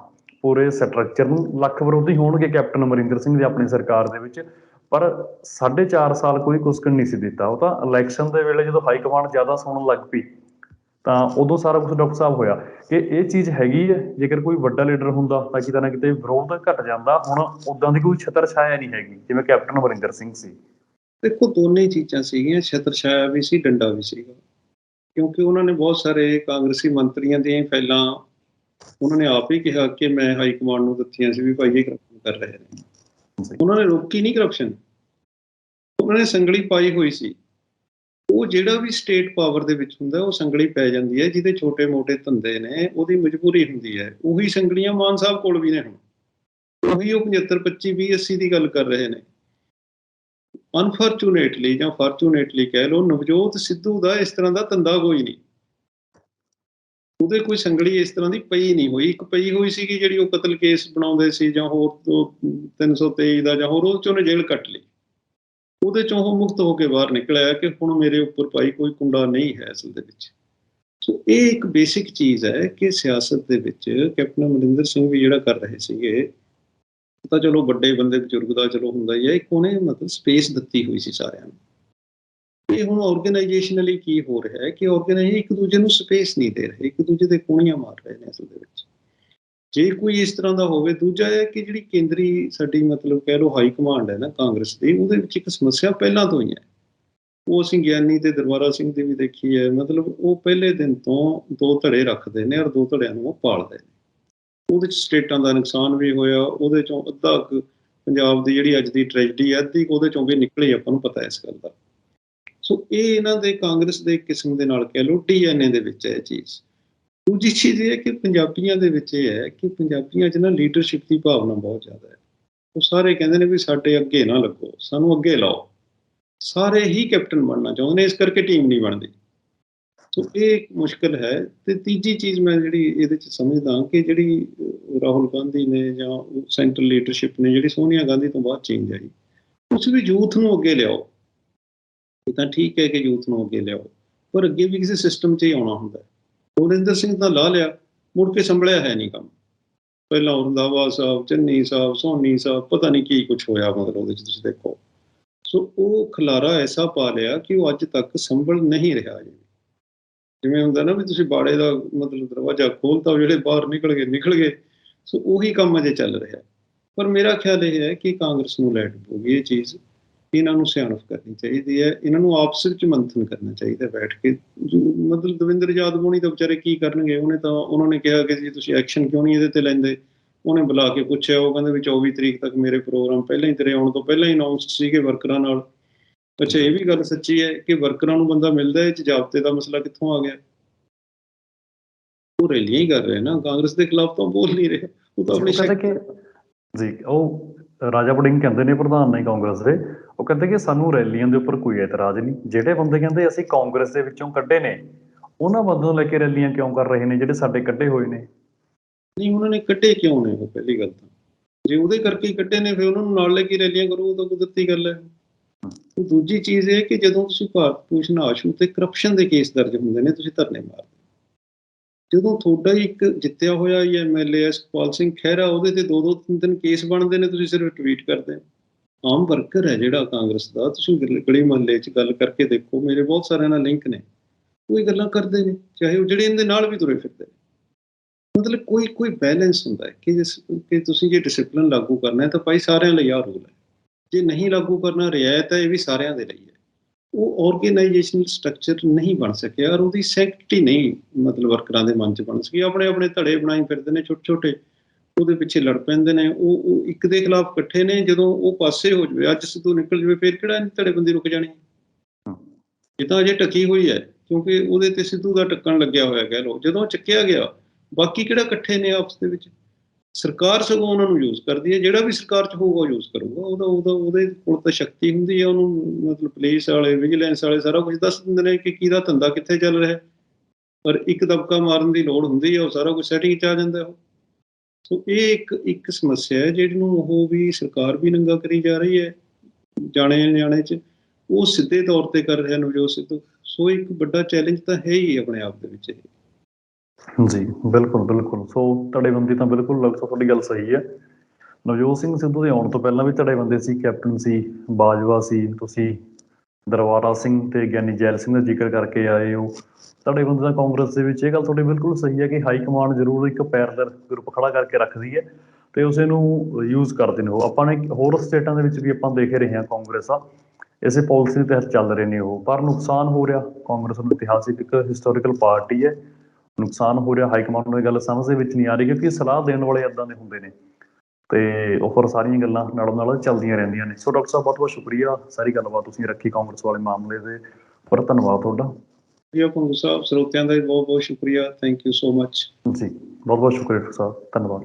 ਪੂਰੇ ਸਟਰਕਚਰ ਨੂੰ ਲੱਖ ਵਿਰੋਧੀ ਹੋਣਗੇ ਕੈਪਟਨ ਅਮਰਿੰਦਰ ਸਿੰਘ ਦੀ ਆਪਣੀ ਸਰਕਾਰ ਦੇ ਵਿੱਚ। ਪਰ 4.5 ਸਾਲ ਕੋਈ ਕੁਸਕਣ ਨਹੀਂ ਸੀ ਦਿੱਤਾ। ਉਹ ਤਾਂ ਇਲੈਕਸ਼ਨ ਦੇ ਵੇਲੇ ਜਦੋਂ ਹਾਈ ਕਮਾਂਡ ਜ਼ਿਆਦਾ ਸੁਣਨ ਲੱਗ ਪਈ, ਤਾਂ ਉਦੋਂ ਸਾਰਾ ਕੁਝ ਡਾਕਟਰ ਸਾਹਿਬ ਹੋਇਆ ਕਿ ਇਹ ਚੀਜ਼ ਹੈਗੀ ਹੈ, ਜੇਕਰ ਕੋਈ ਵੱਡਾ ਲੀਡਰ ਹੁੰਦਾ ਤਾਂ ਕਿਤੇ ਨਾ ਕਿਤੇ ਵਿਰੋਧ ਘਟ ਜਾਂਦਾ। ਹੁਣ ਉਦਾਂ ਦੀ ਕੋਈ ਛਤਰ ਛਾਇਆ ਨਹੀਂ ਹੈਗੀ, ਜਿਵੇਂ ਕੈਪਟਨ ਅਮਰਿੰਦਰ ਸਿੰਘ ਸੀ। ਦੇਖੋ, ਦੋਨੇ ਚੀਜ਼ਾਂ ਸੀਗੀਆਂ, ਛਤਰ ਛਾਇਆ ਵੀ ਸੀ, ਡੰਡਾ ਵੀ ਸੀਗਾ। ਕਿਉਂਕਿ ਉਹਨਾਂ ਨੇ ਬਹੁਤ ਸਾਰੇ ਕਾਂਗਰਸੀ ਮੰਤਰੀਆਂ ਦੀਆਂ ਹੀ ਫਾਈਲਾਂ, ਉਹਨਾਂ ਨੇ ਆਪ ਹੀ ਕਿਹਾ ਕਿ ਮੈਂ ਹਾਈ ਕਮਾਂਡ ਨੂੰ ਦਿੱਤੀਆਂ ਸੀ ਵੀ ਭਾਈ ਇਹ ਕਰਪਸ਼ਨ ਕਰ ਰਹੇ ਨੇ। ਉਹਨਾਂ ਨੇ ਰੋਕੀ ਨਹੀਂ ਕਰਪਸ਼ਨ ਉਹਨਾਂ ਨੇ ਸੰਗਲੀ ਪਾਈ ਹੋਈ ਸੀ। ਉਹ ਜਿਹੜਾ ਵੀ ਸਟੇਟ ਪਾਵਰ ਦੇ ਵਿੱਚ ਹੁੰਦਾ, ਉਹ ਸੰਗਲੀ ਪੈ ਜਾਂਦੀ ਹੈ, ਜਿਹਦੇ ਛੋਟੇ-ਮੋਟੇ ਧੰਦੇ ਨੇ, ਉਹਦੀ ਮਜਬੂਰੀ ਹੁੰਦੀ ਹੈ। ਉਹੀ ਸੰਗਲੀਆਂ ਮਾਨ ਸਾਹਿਬ ਕੋਲ ਵੀ ਨੇ ਹੁਣ। ਉਹੀ ਉਹ 75 25 20 80 ਦੀ ਗੱਲ ਕਰ ਰਹੇ ਨੇ। ਅਨਫੋਰਚੂਨੇਟਲੀ ਜਾਂ ਫੋਰਚੂਨੇਟਲੀ ਕਹਿ ਲਓ, ਨਵਜੋਤ ਸਿੱਧੂ ਦਾ ਇਸ ਤਰ੍ਹਾਂ ਦਾ ਧੰਦਾ ਕੋਈ ਨਹੀਂ। ਉਹਦੇ ਕੋਈ ਸੰਗਲੀ ਇਸ ਤਰ੍ਹਾਂ ਦੀ ਪਈ ਨਹੀਂ ਹੋਈ। ਇੱਕ ਪਈ ਹੋਈ ਸੀਗੀ ਜਿਹੜੀ ਉਹ ਕਤਲ ਕੇਸ ਬਣਾਉਂਦੇ ਸੀ ਜਾਂ ਹੋਰ ਉਹ 323 ਦਾ ਜਾਂ ਹੋਰ ਉਹ ਚੋਂ ਉਹਨੇ ਜੇਲ੍ਹ ਕੱਟ ਲਈ। ਉਹਦੇ ਚੋਂ ਉਹ ਮੁਕਤ ਹੋ ਕੇ ਬਾਹਰ ਨਿਕਲਿਆ ਕਿ ਹੁਣ ਮੇਰੇ ਉੱਪਰ ਪਾਈ ਕੋਈ ਕੁੰਡਾ ਨਹੀਂ ਹੈ ਅਸਲ ਦੇ ਵਿੱਚ। ਸੋ ਇਹ ਇੱਕ ਬੇਸਿਕ ਚੀਜ਼ ਹੈ ਕਿ ਸਿਆਸਤ ਦੇ ਵਿੱਚ ਕੈਪਟਨ ਅਮਰਿੰਦਰ ਸਿੰਘ ਵੀ ਜਿਹੜਾ ਕਰ ਰਹੇ ਸੀਗੇ ਤਾਂ ਚਲੋ ਵੱਡੇ ਬੰਦੇ, ਬਜ਼ੁਰਗ ਦਾ ਚਲੋ ਹੁੰਦਾ ਹੀ ਹੈ। ਇੱਕ ਉਹਨੇ ਮਤਲਬ ਸਪੇਸ ਦਿੱਤੀ ਹੋਈ ਸੀ ਸਾਰਿਆਂ ਨੂੰ। ਇਹ ਹੁਣ ਆਰਗੇਨਾਈਜੇਸ਼ਨਲੀ ਕੀ ਹੋ ਰਿਹਾ ਹੈ ਕਿ ਆਰਗੇਨਾਈਜ਼ ਇੱਕ ਦੂਜੇ ਨੂੰ ਸਪੇਸ ਨਹੀਂ ਦੇ ਰਹੇ, ਇੱਕ ਦੂਜੇ ਦੇ ਕੋਣੀਆਂ ਮਾਰ ਰਹੇ ਨੇ ਅਸਲ ਦੇ ਵਿੱਚ। ਜੇ ਕੋਈ ਇਸ ਤਰ੍ਹਾਂ ਦਾ ਹੋਵੇ, ਦੂਜਾ ਹੈ ਕਿ ਜਿਹੜੀ ਕੇਂਦਰੀ ਸਾਡੀ ਮਤਲਬ ਕਹਿ ਲਓ ਹਾਈ ਕਮਾਂਡ ਹੈ ਨਾ ਕਾਂਗਰਸ ਦੀ, ਉਹਦੇ ਵਿੱਚ ਇੱਕ ਸਮੱਸਿਆ ਪਹਿਲਾਂ ਤੋਂ ਹੀ ਹੈ। ਉਹ ਅਸੀਂ ਗਿਆਨੀ ਤੇ ਦਰਬਾਰਾ ਸਿੰਘ ਦੀ ਵੀ ਦੇਖੀ ਹੈ, ਮਤਲਬ ਉਹ ਪਹਿਲੇ ਦਿਨ ਤੋਂ ਦੋ ਧੜੇ ਰੱਖਦੇ ਨੇ ਔਰ ਦੋ ਧੜਿਆਂ ਨੂੰ ਉਹ ਪਾਲਦੇ ਨੇ। ਉਹਦੇ ਚ ਸਟੇਟਾਂ ਦਾ ਨੁਕਸਾਨ ਵੀ ਹੋਇਆ, ਉਹਦੇ ਚੋਂ ਅੱਧਾ ਪੰਜਾਬ ਦੀ ਜਿਹੜੀ ਅੱਜ ਦੀ ਟ੍ਰੈਜਡੀ ਹੈ, ਅੱਧੀ ਉਹਦੇ ਚੋਂ ਵੀ ਨਿਕਲੀ, ਆਪਾਂ ਨੂੰ ਪਤਾ ਇਸ ਗੱਲ ਦਾ। ਸੋ ਇਹ ਇਹਨਾਂ ਦੇ ਕਾਂਗਰਸ ਦੇ ਕਿਸਮ ਦੇ ਨਾਲ ਕਹਿ ਲਓ ਡੀਐਨਏ ਦੇ ਵਿੱਚ ਹੈ ਇਹ ਚੀਜ਼। ਦੂਜੀ ਚੀਜ਼ ਇਹ ਹੈ ਕਿ ਪੰਜਾਬੀਆਂ ਦੇ ਵਿੱਚ ਇਹ ਹੈ ਕਿ ਪੰਜਾਬੀਆਂ 'ਚ ਨਾ ਲੀਡਰਸ਼ਿਪ ਦੀ ਭਾਵਨਾ ਬਹੁਤ ਜ਼ਿਆਦਾ ਹੈ। ਉਹ ਸਾਰੇ ਕਹਿੰਦੇ ਨੇ ਵੀ ਸਾਡੇ ਅੱਗੇ ਨਾ ਲੱਗੋ, ਸਾਨੂੰ ਅੱਗੇ ਲਾਓ। ਸਾਰੇ ਹੀ ਕੈਪਟਨ ਬਣਨਾ ਚਾਹੁੰਦੇ ਨੇ, ਇਸ ਕਰਕੇ ਟੀਮ ਨਹੀਂ ਬਣਦੀ। ਸੋ ਇਹ ਇੱਕ ਮੁਸ਼ਕਲ ਹੈ ਤੇ ਤੀਜੀ ਚੀਜ਼ ਮੈਂ ਜਿਹੜੀ ਇਹਦੇ 'ਚ ਸਮਝਦਾ ਕਿ ਜਿਹੜੀ ਰਾਹੁਲ ਗਾਂਧੀ ਨੇ ਜਾਂ ਸੈਂਟਰਲ ਲੀਡਰਸ਼ਿਪ ਨੇ, ਜਿਹੜੀ ਸੋਨੀਆ ਗਾਂਧੀ ਤੋਂ ਬਾਅਦ ਚੇਂਜ ਆਈ, ਉਸ ਵੀ ਯੂਥ ਨੂੰ ਅੱਗੇ ਲਿਆਓ। ਇਹ ਤਾਂ ਠੀਕ ਹੈ ਕਿ ਯੂਥ ਨੂੰ ਅੱਗੇ ਲਿਆਓ, ਪਰ ਅੱਗੇ ਵੀ ਕਿਸੇ ਸਿਸਟਮ 'ਚ ਹੀ ਆਉਣਾ ਹੁੰਦਾ ਹੈ। ਅਮਰਿੰਦਰ ਸਿੰਘ ਤਾਂ ਲਾ ਲਿਆ, ਮੁੜ ਕੇ ਸੰਭਲਿਆ ਹੈ ਨਹੀਂ ਕੰਮ। ਪਹਿਲਾਂ ਉਹ ਰੰਧਾਵਾ ਸਾਹਿਬ, ਚੰਨੀ ਸਾਹਿਬ, ਸੋਨੀ ਸਾਹਿਬ, ਪਤਾ ਨਹੀਂ ਕੀ ਕੁਝ ਹੋਇਆ ਮਤਲਬ ਉਹਦੇ 'ਚ, ਤੁਸੀਂ ਦੇਖੋ। ਸੋ ਉਹ ਖਲਾਰਾ ਐਸਾ ਪਾ ਲਿਆ ਕਿ ਉਹ ਅੱਜ ਤੱਕ ਸੰਭਲ ਨਹੀਂ ਰਿਹਾ ਜੀ। ਜਿਵੇਂ ਹੁੰਦਾ ਨਾ ਵੀ ਤੁਸੀਂ ਬਾੜੇ ਦਾ ਮਤਲਬ ਦਰਵਾਜ਼ਾ ਖੋਲਤਾ, ਉਹ ਜਿਹੜੇ ਬਾਹਰ ਨਿਕਲ ਗਏ ਨਿਕਲ ਗਏ, ਸੋ ਉਹੀ ਕੰਮ ਅਜੇ ਚੱਲ ਰਿਹਾ ਪਰ ਮੇਰਾ ਖਿਆਲ ਇਹ ਹੈ ਕਿ ਕਾਂਗਰਸ ਨੂੰ ਲੈਟ ਪਊਗੀ ਇਹ ਚੀਜ਼। ਇਹਨਾਂ ਨੂੰ ਸਿਆਣਪ ਕਰਨੀ ਚਾਹੀਦੀ ਹੈ ਇਹਨਾਂ ਨੂੰ ਆਪਸ ਵਿੱਚ ਮੰਥਨ ਕਰਨਾ ਚਾਹੀਦਾ ਬੈਠ ਕੇ। ਮਤਲਬ ਦਵਿੰਦਰ ਯਾਦਵ ਹੋਣੀ ਤਾਂ ਵਿਚਾਰੇ ਕੀ ਕਰਨਗੇ? ਉਹਨੇ ਤਾਂ ਉਹਨਾਂ ਨੇ ਕਿਹਾ ਕਿ ਜੀ ਤੁਸੀਂ ਐਕਸ਼ਨ ਕਿਉਂ ਨਹੀਂ ਇਹਦੇ ਤੇ ਲੈਂਦੇ? ਉਹਨੇ ਬੁਲਾ ਕੇ ਪੁੱਛਿਆ ਉਹ ਕਹਿੰਦੇ ਵੀ 24 ਤਰੀਕ ਤੱਕ ਮੇਰੇ ਪ੍ਰੋਗਰਾਮ ਪਹਿਲਾਂ ਹੀ ਤੇਰੇ ਆਉਣ ਤੋਂ ਪਹਿਲਾਂ ਹੀ ਅਨਾਉਂਸ ਸੀਗੇ ਵਰਕਰਾਂ ਨਾਲ। ਅੱਛਾ ਇਹ ਵੀ ਗੱਲ ਸੱਚੀ ਹੈ ਕਿ ਵਰਕਰਾਂ ਨੂੰ ਬੰਦਾ ਮਿਲਦਾ ਹੈ ਇਹ 'ਚ ਜ਼ਾਬਤੇ ਦਾ ਮਸਲਾ ਕਿੱਥੋਂ ਆ ਗਿਆ? ਉਹ ਰੈਲੀਆਂ ਹੀ ਕਰ ਰਹੇ ਨਾ ਕਾਂਗਰਸ ਦੇ ਖਿਲਾਫ ਤਾਂ ਬੋਲ ਨਹੀਂ ਰਹੇ। ਉਹ ਤਾਂ ਆਪਣੀ ਜੀ ਉਹ ਰਾਜਾ ਵੜਿੰਗ ਕਹਿੰਦੇ ਨੇ ਪ੍ਰਧਾਨ ਨੇ ਕਾਂਗਰਸ ਦੇ ਉਹ ਕਹਿੰਦੇ ਕਿ ਸਾਨੂੰ ਰੈਲੀਆਂ ਦੇ ਉੱਪਰ ਕੋਈ ਇਤਰਾਜ਼ ਨਹੀਂ। ਜਿਹੜੇ ਬੰਦੇ ਕਹਿੰਦੇ ਅਸੀਂ ਕਾਂਗਰਸ ਦੇ ਵਿੱਚੋਂ ਕੱਢੇ ਨੇ ਉਹਨਾਂ ਬੰਦਿਆਂ ਨੂੰ ਲੈ ਕੇ ਰੈਲੀਆਂ ਕਿਉਂ ਕਰ ਰਹੇ ਨੇ ਜਿਹੜੇ ਸਾਡੇ ਕੱਢੇ ਹੋਏ ਨੇ? ਨਹੀਂ ਉਹਨਾਂ ਨੇ ਕੱਢੇ ਕਿਉਂ ਨੇ ਉਹ ਪਹਿਲੀ ਗੱਲ ਤਾਂ? ਜੇ ਉਹਦੇ ਕਰਕੇ ਹੀ ਕੱਢੇ ਨੇ ਫਿਰ ਉਹਨਾਂ ਨੂੰ ਨਾਲ ਲੈ ਕੇ ਰੈਲੀਆਂ ਕਰੋ ਉਹ ਤਾਂ ਕੁਦਰਤੀ ਗੱਲ ਹੈ। ਤੇ ਦੂਜੀ ਚੀਜ਼ ਇਹ ਕਿ ਜਦੋਂ ਤੁਸੀਂ ਭਾਰਤ ਭੂਸ਼ਣ ਆਸ਼ੂ ਤੇ ਕਰਪਸ਼ਨ ਦੇ ਕੇਸ ਦਰਜ ਹੁੰਦੇ ਨੇ ਤੁਸੀਂ ਧਰਨੇ ਮਾਰਦੇ ਜਦੋਂ ਤੁਹਾਡਾ ਹੀ ਇੱਕ ਜਿੱਤਿਆ ਹੋਇਆ ਹੀ ਐਮਐਲਏ ਸੁਖਪਾਲ ਸਿੰਘ ਖਹਿਰਾ, ਉਹਦੇ ਤੇ ਦੋ ਦੋ ਤਿੰਨ ਤਿੰਨ ਕੇਸ ਬਣਦੇ ਨੇ, ਤੁਸੀਂ ਸਿਰਫ ਟਵੀਟ ਕਰਦੇ ਹੋ। ਆਮ ਵਰਕਰ ਹੈ ਜਿਹੜਾ ਕਾਂਗਰਸ ਦਾ, ਤੁਸੀਂ ਗਲੀ ਮਹੱਲੇ 'ਚ ਗੱਲ ਕਰਕੇ ਦੇਖੋ, ਮੇਰੇ ਬਹੁਤ ਸਾਰਿਆਂ ਨਾਲ ਲਿੰਕ ਨੇ। ਉਹ ਇਹ ਗੱਲਾਂ ਕਰਦੇ ਨੇ, ਚਾਹੇ ਉਹ ਜਿਹੜੇ ਇਹਦੇ ਨਾਲ ਵੀ ਤੁਰੇ ਫਿਰਦੇ ਨੇ। ਮਤਲਬ ਕੋਈ ਕੋਈ ਬੈਲੈਂਸ ਹੁੰਦਾ ਹੈ ਕਿ ਜਿਸ, ਕਿ ਤੁਸੀਂ ਜੇ ਡਿਸਪਲਿਨ ਲਾਗੂ ਕਰਨਾ ਹੈ, ਤਾਂ ਭਾਈ ਸਾਰਿਆਂ ਲਈ ਆ ਰੂਲ ਹੈ। ਜੇ ਨਹੀਂ ਲਾਗੂ ਕਰਨਾ, ਰਿਆਇਤ ਹੈ, ਇਹ ਵੀ ਸਾਰਿਆਂ ਦੇ ਲਈ ਹੈ। ਉਹ ਆਰਗੇਨਾਈਜੇਸ਼ਨਲ ਸਟਰਕਚਰ ਨਹੀਂ ਬਣ ਸਕਿਆ ਔਰ ਉਹਦੀ ਸੈਕਟਰੀ ਨਹੀਂ ਮਤਲਬ ਵਰਕਰਾਂ ਦੇ ਮਨ ਚ ਬਣ ਸਕੀ। ਆਪਣੇ ਆਪਣੇ ਧੜੇ ਬਣਾਈ ਫਿਰਦੇ ਨੇ ਛੋਟੇ ਛੋਟੇ ਉਹਦੇ ਪਿੱਛੇ ਲੜ ਪੈਂਦੇ ਨੇ। ਉਹ ਉਹ ਇੱਕ ਦੇ ਖਿਲਾਫ ਇਕੱਠੇ ਨੇ ਜਦੋਂ ਉਹ ਪਾਸੇ ਹੋ ਜਵੇ ਅੱਜ ਸਿੱਧੂ ਨਿਕਲ ਜਵੇ ਫਿਰ ਕਿਹੜਾ ਇਹਨੇ ਧੜੇ ਬੰਦੀ ਰੁਕ ਜਾਣੀ। ਇਹ ਤਾਂ ਅਜੇ ਟਕੀ ਹੋਈ ਹੈ ਕਿਉਂਕਿ ਉਹਦੇ ਤੇ ਸਿੱਧੂ ਦਾ ਟੱਕਣ ਲੱਗਿਆ ਹੋਇਆ ਕਹਿ ਲਓ। ਜਦੋਂ ਚੱਕਿਆ ਗਿਆ ਬਾਕੀ ਕਿਹੜਾ ਇਕੱਠੇ ਨੇ ਆਪਸ ਦੇ ਵਿੱਚ? ਸਰਕਾਰ ਸਗੋਂ ਉਹਨਾਂ ਨੂੰ ਯੂਜ਼ ਕਰਦੀ ਹੈ, ਜਿਹੜਾ ਵੀ ਸਰਕਾਰ 'ਚ ਹੋਊਗਾ ਉਹ ਯੂਜ਼ ਕਰੂਗਾ। ਉਹਦਾ ਉਹਦਾ ਉਹਦੇ ਕੋਲ ਤਾਂ ਸ਼ਕਤੀ ਹੁੰਦੀ ਹੈ, ਉਹਨੂੰ ਮਤਲਬ ਪੁਲਿਸ ਵਾਲੇ ਵਿਜੀਲੈਂਸ ਵਾਲੇ ਸਾਰਾ ਕੁਝ ਦੱਸ ਦਿੰਦੇ ਨੇ ਕਿ ਕਿਹਦਾ ਧੰਦਾ ਕਿੱਥੇ ਚੱਲ ਰਿਹਾ ਪਰ ਇੱਕ ਦਬਕਾ ਮਾਰਨ ਦੀ ਲੋੜ ਹੁੰਦੀ ਹੈ, ਉਹ ਸਾਰਾ ਕੁਝ ਸੈਟਿੰਗ 'ਚ ਆ ਜਾਂਦਾ ਉਹ ਸੋ ਇਹ ਇੱਕ ਇੱਕ ਸਮੱਸਿਆ ਹੈ ਜਿਹੜੀ ਨੂੰ ਉਹ ਵੀ ਸਰਕਾਰ ਵੀ ਨੰਗਾ ਕਰੀ ਜਾ ਰਹੀ ਹੈ, ਜਾਣੇ ਜਾਣੇ 'ਚ। ਉਹ ਸਿੱਧੇ ਤੌਰ ਤੇ ਕਰ ਰਿਹਾ ਨਵਜੋਤ ਸਿੱਧੂ। ਸੋ ਇੱਕ ਵੱਡਾ ਚੈਲੰਜ ਤਾਂ ਹੈ ਹੀ ਆਪਣੇ ਆਪ ਦੇ ਵਿੱਚ ਇਹ। ਜੀ, ਬਿਲਕੁਲ ਬਿਲਕੁਲ। ਸੋ ਧੜੇਬੰਦੀ ਤਾਂ ਬਿਲਕੁਲ ਲੱਗ ਤੁਹਾਡੀ ਗੱਲ ਸਹੀ ਹੈ। ਨਵਜੋਤ ਸਿੰਘ ਸਿੱਧੂ ਦੇ ਆਉਣ ਤੋਂ ਪਹਿਲਾਂ ਵੀ ਧੜੇਬੰਦੀ ਸੀ, ਕੈਪਟਨ ਸੀ, ਬਾਜਵਾ ਸੀ, ਤੁਸੀਂ ਦਰਬਾਰਾ ਸਿੰਘ ਤੇ ਗਿਆਨੀ ਜੈਲ ਸਿੰਘ ਦਾ ਜ਼ਿਕਰ ਕਰਕੇ ਆਏ ਹੋ। ਤੁਹਾਡੇ ਬੰਦੇ ਦਾ ਕਾਂਗਰਸ ਦੇ ਵਿੱਚ, ਇਹ ਗੱਲ ਤੁਹਾਡੀ ਬਿਲਕੁਲ ਸਹੀ ਹੈ ਕਿ ਹਾਈ ਕਮਾਂਡ ਜ਼ਰੂਰ ਇੱਕ ਪੈਰਲਰ ਗਰੁੱਪ ਖੜਾ ਕਰਕੇ ਰੱਖਦੀ ਹੈ ਤੇ ਉਸੇ ਨੂੰ ਯੂਜ਼ ਕਰਦੇ ਨੇ ਉਹ। ਆਪਾਂ ਨੇ ਹੋਰ ਸਟੇਟਾਂ ਦੇ ਵਿੱਚ ਵੀ ਆਪਾਂ ਦੇਖ ਰਹੇ ਹਾਂ ਕਾਂਗਰਸ ਆ। ਇਸੇ ਪਾਲਿਸੀ ਦੇ ਤਹਿਤ ਚੱਲ ਰਹੇ ਨੇ ਉਹ। ਪਰ ਨੁਕਸਾਨ ਹੋ ਰਿਹਾ। ਕਾਂਗਰਸ ਨੂੰ ਇਤਿਹਾਸਿਕ, ਇੱਕ ਹਿਸਟੋਰੀਕਲ ਪਾਰਟੀ ਹੈ। ਨੁਕਸਾਨ ਹੋ ਰਿਹਾ ਹਾਈ ਕਮਾਂਡ ਨੂੰ ਇਹ ਗੱਲ ਸਮਝ ਦੇ ਵਿੱਚ ਨਹੀਂ ਆ ਰਹੀ ਕਿਉਂਕਿ ਸਲਾਹ ਦੇਣ ਵਾਲੇ ਇਦਾਂ ਦੇ ਹੁੰਦੇ ਨੇ। ਤੇ ਉਹ ਫਿਰ ਸਾਰੀਆਂ ਗੱਲਾਂ ਨਾਲੋਂ ਨਾਲ ਚੱਲਦੀਆਂ ਰਹਿੰਦੀਆਂ ਨੇ। ਸੋ ਡਾਕਟਰ ਸਾਹਿਬ ਬਹੁਤ ਬਹੁਤ ਸ਼ੁਕਰੀਆ। ਸਾਰੀ ਗੱਲਬਾਤ ਤੁਸੀਂ ਰੱਖੀ ਕਾਂਗਰਸ ਵਾਲੇ ਮਾਮਲੇ ਦੇ ਪਰ ਧੰਨਵਾਦ ਤੁਹਾਡਾ। ਜੀ ਪੰਗੂ ਸਾਹਿਬ ਸਰੋਤਿਆਂ ਦਾ ਬਹੁਤ ਬਹੁਤ ਸ਼ੁਕਰੀਆ। ਥੈਂਕ ਯੂ ਸੋ ਮਚ ਜੀ ਬਹੁਤ ਬਹੁਤ ਸ਼ੁਕਰੀਆ ਡਾਕਟਰ ਸਾਹਿਬ। ਧੰਨਵਾਦ।